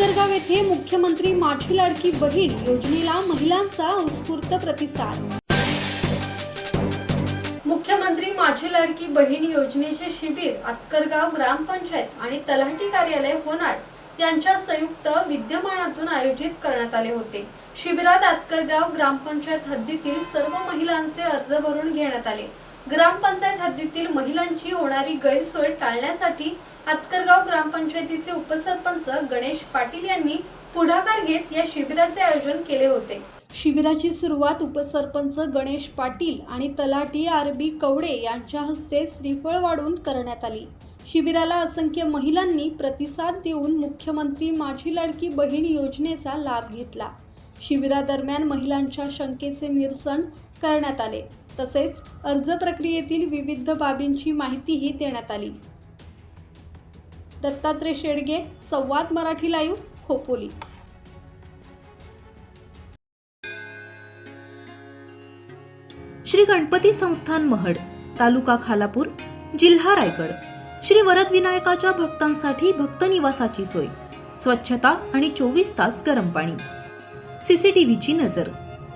ठाकरगाव येथे मुख्यमंत्री माझी लाडकी बहीण योजनेला महिलांचा उत्स्फूर्त प्रतिसाद. मुख्यमंत्री माझी लाडकी बहीण योजनेचे शिबिर आतकरगाव ग्रामपंचायत आणि तलाठी कार्यालय होनाड यांच्या संयुक्त विद्यमानातून आयोजित करण्यात आले होते. शिबिरात आतकरगाव ग्रामपंचायत हद्दीतील सर्व महिलांचे अर्ज भरून घेण्यात आले. ग्रामपंचायत हद्दीतील महिलांची होणारी गैरसोय टाळण्यासाठी हातकरगाव ग्रामपंचायतीचे उपसरपंच गणेश पाटील यांनी पुढाकार घेत या शिबिराचे आयोजन केले होते. शिबिराची सुरुवात उपसरपंच गणेश पाटील आणि तलाठी आर बी कवडे यांच्या हस्ते श्रीफळ वाढून करण्यात आली. शिबिराला असंख्य महिलांनी प्रतिसाद देऊन मुख्यमंत्री माझी लाडकी बहीण योजनेचा लाभ घेतला. शिबिरादरम्यान महिलांच्या शंकेचे निरसन करण्यात आले. तसेच अर्ज प्रक्रियेतील विविध बाबींची माहितीही देण्यात आली. दत्तात्रय शेडगे संवाद मराठी लाईव्ह खोपोली. श्री गणपती संस्थान महड तालुका खालापूर जिल्हा रायगड. श्री वरद विनायकाच्या भक्तांसाठी भक्त निवासाची सोय. स्वच्छता आणि चोवीस तास गरम पाणी. सीसीटीव्हीची नजर.